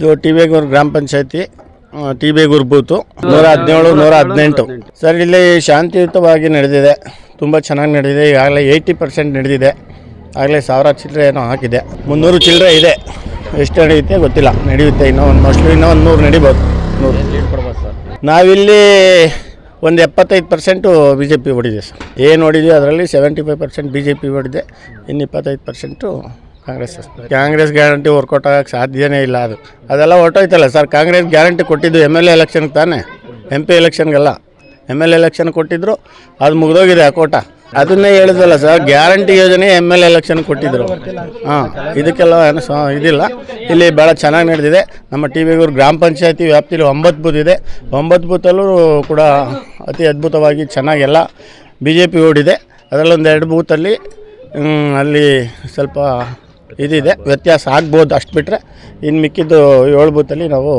ಇದು ಟಿ ಬೇಗೂರು ಗ್ರಾಮ ಪಂಚಾಯತಿ ಟಿ ಬೇಗೂರು ಬೂತು. ನೂರ ಹದಿನೇಳು, ನೂರ ಹದಿನೆಂಟು. ಸರ್, ಇಲ್ಲಿ ಶಾಂತಿಯುತವಾಗಿ ನಡೆದಿದೆ. ತುಂಬ ಚೆನ್ನಾಗಿ ನಡೆದಿದೆ. ಈಗಾಗಲೇ ಏಯ್ಟಿ ಪರ್ಸೆಂಟ್ ನಡೆದಿದೆ. ಆಗಲೇ ಸಾವಿರ ಚಿಲ್ಲರೆ ಏನೋ ಹಾಕಿದೆ. ಮುನ್ನೂರು ಚಿಲ್ಲರೆ ಇದೆ. ಎಷ್ಟು ನಡೆಯುತ್ತೆ ಗೊತ್ತಿಲ್ಲ. ನಡೆಯುತ್ತೆ. ಇನ್ನೂ ಒಂದು ಮೋಸ್ಟ್ಲಿ ಇನ್ನೂ ಒಂದು ನೂರು ನಡಿಬೋದು. ನೂರು. ನಾವಿಲ್ಲಿ ಒಂದು ಎಪ್ಪತ್ತೈದು ಪರ್ಸೆಂಟು ಬಿ ಜೆ ಪಿ ಹೊಡಿದೆ ಸರ್. ಏನು ಹೊಡಿದೆ ಅದರಲ್ಲಿ seventy five percent B J P ಹೊಡಿದೆ ಇನ್ನು ಇಪ್ಪತ್ತೈದು percent Congress. Congress guarantee workout ಆಗಕ್ಕೆ ಸಾಧ್ಯನೇ ಇಲ್ಲ ಅದು. ಅದೆಲ್ಲ ಹೊರಟೋಯ್ತಲ್ಲ ಸರ್ ಕಾಂಗ್ರೆಸ್ ಗ್ಯಾರಂಟಿ ಕೊಟ್ಟಿದ್ದು ಎಂ ಎಲ್ ಎ ಎಲೆಕ್ಷನ್ಗೆ ತಾನೇ? ಎಂ ಪಿ ಎಲೆಕ್ಷನ್ಗೆಲ್ಲ ಎಂ ಎಲ್ ಎಲೆಕ್ಷನ್ ಕೊಟ್ಟಿದ್ರು ಅದು ಮುಗಿದೋಗಿದೆ ಆ ಕೋಟ. ಅದನ್ನೇ ಹೇಳಿದಲ್ಲ ಸರ್ ಗ್ಯಾರಂಟಿ ಯೋಜನೆ ಎಂ ಎಲ್ ಎಲೆಕ್ಷನ್ ಕೊಟ್ಟಿದ್ರು. ಹಾಂ ಇದಕ್ಕೆಲ್ಲ ಏನು ಸ ಇದಿಲ್ಲ. ಇಲ್ಲಿ ಭಾಳ ಚೆನ್ನಾಗಿ ನಡೆದಿದೆ. ನಮ್ಮ ಟಿ ವಿಗೂರು ಗ್ರಾಮ ಪಂಚಾಯತಿ ವ್ಯಾಪ್ತಿಯಲ್ಲಿ ಒಂಬತ್ತು ಬೂತ್ ಇದೆ. ಒಂಬತ್ತು ಬೂತಲ್ಲೂ ಕೂಡ ಅತಿ ಅದ್ಭುತವಾಗಿ ಚೆನ್ನಾಗೆಲ್ಲ ಬಿ ಜೆ ಪಿ ಓಡಿದೆ. ಅದರಲ್ಲಿ ಒಂದು ಎರಡು ಬೂತಲ್ಲಿ ಅಲ್ಲಿ ಸ್ವಲ್ಪ ಇದಿದೆ. ವ್ಯತ್ಯಾಸ ಆಗ್ಬೋದು ಅಷ್ಟು ಬಿಟ್ಟರೆ ಇನ್ನು ಮಿಕ್ಕಿದ್ದು ಏಳು ಬೂತಲ್ಲಿ ನಾವು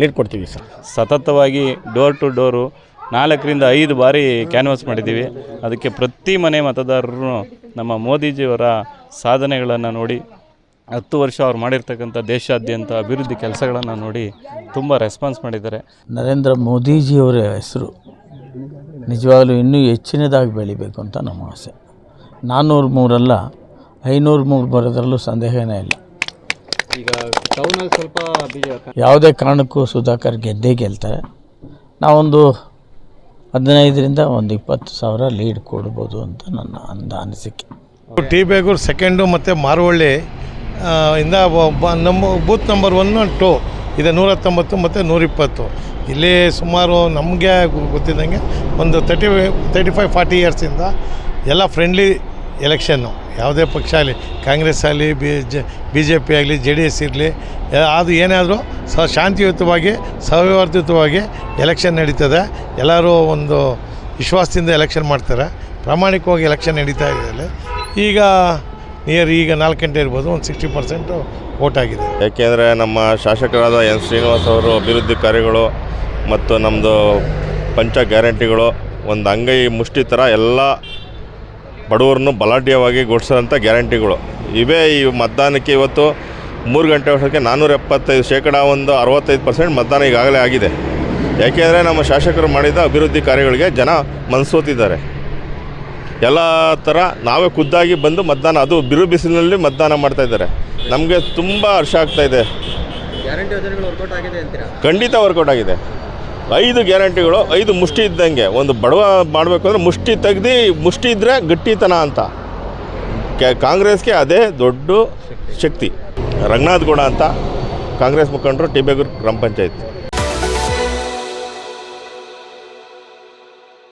ಲೀಡ್ ಕೊಡ್ತೀವಿ ಸರ್. ಸತತವಾಗಿ ಡೋರ್ ಟು ಡೋರು ನಾಲ್ಕರಿಂದ ಐದು ಬಾರಿ ಕ್ಯಾನ್ವಾಸ್ ಮಾಡಿದ್ದೀವಿ. ಅದಕ್ಕೆ ಪ್ರತಿ ಮನೆ ಮತದಾರರು ನಮ್ಮ ಮೋದಿಜಿಯವರ ಸಾಧನೆಗಳನ್ನು ನೋಡಿ ಹತ್ತು ವರ್ಷ ಅವ್ರು ಮಾಡಿರ್ತಕ್ಕಂಥ ದೇಶಾದ್ಯಂತ ಅಭಿವೃದ್ಧಿ ಕೆಲಸಗಳನ್ನು ನೋಡಿ ತುಂಬ ರೆಸ್ಪಾನ್ಸ್ ಮಾಡಿದ್ದಾರೆ. ನರೇಂದ್ರ ಮೋದಿಜಿಯವರ ಹೆಸರು ನಿಜವಾಗಲೂ ಇನ್ನೂ ಹೆಚ್ಚಿನದಾಗಿ ಬೆಳಿಬೇಕು ಅಂತ ನಮ್ಮ ಆಸೆ. ನಾನ್ನೂರು ಮೂರಲ್ಲ ಐನೂರು ಮೂರು ಬರೋದ್ರಲ್ಲೂ ಸಂದೇಹನೇ ಇಲ್ಲ. ಈಗ ಟೌನಲ್ಲಿ ಸ್ವಲ್ಪ ಬಿ ಯಾವುದೇ ಕಾರಣಕ್ಕೂ ಸುಧಾಕರ್ ಗೆದ್ದೇ ಗೆಲ್ತಾರೆ. ನಾವೊಂದು ಹದಿನೈದರಿಂದ ಒಂದು ಇಪ್ಪತ್ತು ಸಾವಿರ ಲೀಡ್ ಕೊಡ್ಬೋದು ಅಂತ ನನ್ನ ಅಂದ ಅನಿಸಿಕೆ. ಟಿ ಬೇಗೂರು ಸೆಕೆಂಡು ಮತ್ತು ಮಾರುವಳ್ಳಿ ಇಂದ ಒಬ್ಬ ನಮ್ಮ ಬೂತ್ ನಂಬರ್ ಒನ್ ಟು ಇದೆ ನೂರ ಹತ್ತೊಂಬತ್ತು ಮತ್ತು ನೂರಿಪ್ಪತ್ತು. ಇಲ್ಲಿ ಸುಮಾರು ನಮಗೆ ಗೊತ್ತಿದ್ದಂಗೆ ಒಂದು ತರ್ಟಿ ತರ್ಟಿ ಫೈವ್ ಫಾರ್ಟಿ ಇಯರ್ಸಿಂದ ಎಲ್ಲ ಫ್ರೆಂಡ್ಲಿ ಎಲೆಕ್ಷನ್ನು. ಯಾವುದೇ ಪಕ್ಷ ಆಗಲಿ, ಕಾಂಗ್ರೆಸ್ ಆಗಲಿ, ಬಿ ಜೆ ಪಿ ಆಗಲಿ, ಜೆ ಡಿ ಎಸ್ ಇರಲಿ ಅದು ಏನೇ ಆದರೂ ಸ ಶಾಂತಿಯುತವಾಗಿ, ಸೌಹಾರ್ದಯುತವಾಗಿ ಎಲೆಕ್ಷನ್ ನಡೀತದೆ. ಎಲ್ಲರೂ ಒಂದು ವಿಶ್ವಾಸದಿಂದ ಎಲೆಕ್ಷನ್ ಮಾಡ್ತಾರೆ. ಪ್ರಾಮಾಣಿಕವಾಗಿ ಎಲೆಕ್ಷನ್ ನಡೀತಾ ಇದೆ. ಈಗ ನಿಯರ್ ಈಗ ನಾಲ್ಕು ಗಂಟೆ ಇರ್ಬೋದು, ಒಂದು ಸಿಕ್ಸ್ಟಿ ಪರ್ಸೆಂಟು ವೋಟ್ ಆಗಿದೆ. ಯಾಕೆಂದರೆ ನಮ್ಮ ಶಾಸಕರಾದ ಎನ್ ಶ್ರೀನಿವಾಸ್ ಅವರು ಅಭಿವೃದ್ಧಿ ಕಾರ್ಯಗಳು ಮತ್ತು ನಮ್ಮದು ಪಂಚ ಗ್ಯಾರಂಟಿಗಳು, ಒಂದು ಅಂಗೈ ಮುಷ್ಟಿ ಥರ ಎಲ್ಲ ಬಡವರನ್ನು ಬಲಾಢ್ಯವಾಗಿ ಘೋಷಿಸೋಂಥ ಗ್ಯಾರಂಟಿಗಳು. ಇವೇ ಈ ಮತದಾನಕ್ಕೆ ಇವತ್ತು ಮೂರು ಗಂಟೆ ವರ್ಷಕ್ಕೆ ನಾನ್ನೂರ ಎಪ್ಪತ್ತೈದು ಶೇಕಡ ಒಂದು ಅರವತ್ತೈದು ಪರ್ಸೆಂಟ್ ಮತದಾನ ಈಗಾಗಲೇ ಆಗಿದೆ. ಯಾಕೆಂದರೆ ನಮ್ಮ ಶಾಸಕರು ಮಾಡಿದ ಅಭಿವೃದ್ಧಿ ಕಾರ್ಯಗಳಿಗೆ ಜನ ಮನಸೋತಿದ್ದಾರೆ. ಎಲ್ಲ ಥರ ನಾವೇ ಖುದ್ದಾಗಿ ಬಂದು ಮತದಾನ ಅದು ಬಿರು ಬಿಸಿಲಿನಲ್ಲಿ ಮತದಾನ ಮಾಡ್ತಾಯಿದ್ದಾರೆ ನಮಗೆ ತುಂಬ ಹರ್ಷ ಆಗ್ತಾ ಇದೆ. ಗ್ಯಾರಂಟಿ ಯೋಜನೆಗಳು ವರ್ಕೌಟ್ ಆಗಿದೆ ಅಂತೀರಾ? ಖಂಡಿತ ವರ್ಕೌಟ್ ಆಗಿದೆ. ಐದು ಗ್ಯಾರಂಟಿಗಳು, ಐದು ಮುಷ್ಟಿ ಇದ್ದಂಗೆ. ಒಂದು ಬಡವ ಮಾಡಬೇಕು ಅಂದರೆ ಮುಷ್ಟಿ ತೆಗ್ದು, ಮುಷ್ಟಿ ಇದ್ದರೆ ಗಟ್ಟಿತನ ಅಂತ. ಕಾಂಗ್ರೆಸ್ಗೆ ಅದೇ ದೊಡ್ಡ ಶಕ್ತಿ. ರಂಗನಾಥ್ ಗೌಡ ಅಂತ ಕಾಂಗ್ರೆಸ್ ಮುಖಂಡರು, ಟಿ. ಬೇಗೂರು ಗ್ರಾಮ ಪಂಚಾಯತ್.